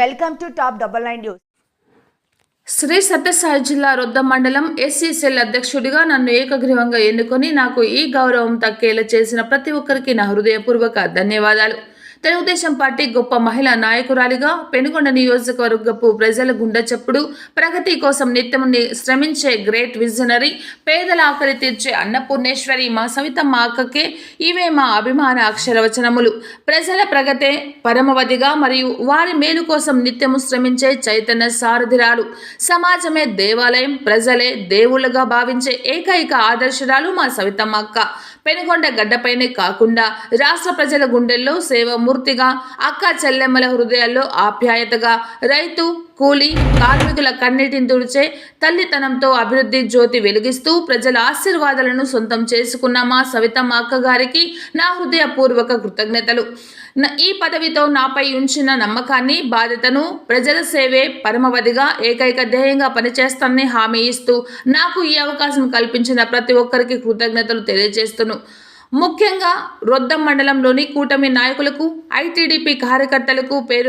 Welcome to top double nine news. Sri Sathya Sai జిల్లా రొద్ద మండలం SCCL అధ్యక్షుడిగా నన్ను ఏకగ్రీవంగా ఎన్నుకొని నాకు ఈ గౌరవం తక్కేలా చేసిన ప్రతి ఒక్కరికి నా హృదయపూర్వక ధన్యవాదాలు. తెలుగుదేశం పార్టీ గొప్ప మహిళా నాయకురాలిగా పెనుగొండ నియోజకవర్గపు ప్రజల గుండె చప్పుడు ప్రగతి కోసం నిత్యం శ్రమించే గ్రేట్ విజనరీ పేదల ఆకలి తీర్చే అన్నపూర్ణేశ్వరి మా సవితమ్మ అక్కకే ఇవే మా అభిమాన అక్షరవచనములు. ప్రజల ప్రగతే పరమవధిగా మరియు వారి మేలు కోసం నిత్యము శ్రమించే చైతన్య సారథిరాలు. సమాజమే దేవాలయం ప్రజలే దేవుళ్ళగా భావించే ఏకైక ఆదర్శరాలు మా సవితమ్మ అక్క. పెనుగొండ గడ్డపైనే కాకుండా రాష్ట్ర ప్రజల గుండెల్లో మూర్తిగా అక్క చెల్లెమ్మల హృదయాల్లో ఆప్యాయతగా రైతు కూలీ కార్మికుల కన్నీటిని తుడిచే తల్లితనంతో అభివృద్ధి జ్యోతి వెలిగిస్తూ ప్రజల ఆశీర్వాదాలను సొంతం చేసుకున్న మా సవితమ్మ అక్క గారికి నా హృదయపూర్వక కృతజ్ఞతలు. ఈ పదవితో నాపై ఉంచిన నమ్మకాన్ని బాధ్యతను ప్రజల సేవే పరమవధిగా ఏకైక ధ్యేయంగా పనిచేస్తానని హామీ ఇస్తూ నాకు ఈ అవకాశం కల్పించిన ప్రతి ఒక్కరికి కృతజ్ఞతలు తెలియజేస్తును. ముఖ్యంగా రొద్దం మండలంలోని కూటమి నాయకులకు ఐటీడీపీ కార్యకర్తలకు పేరు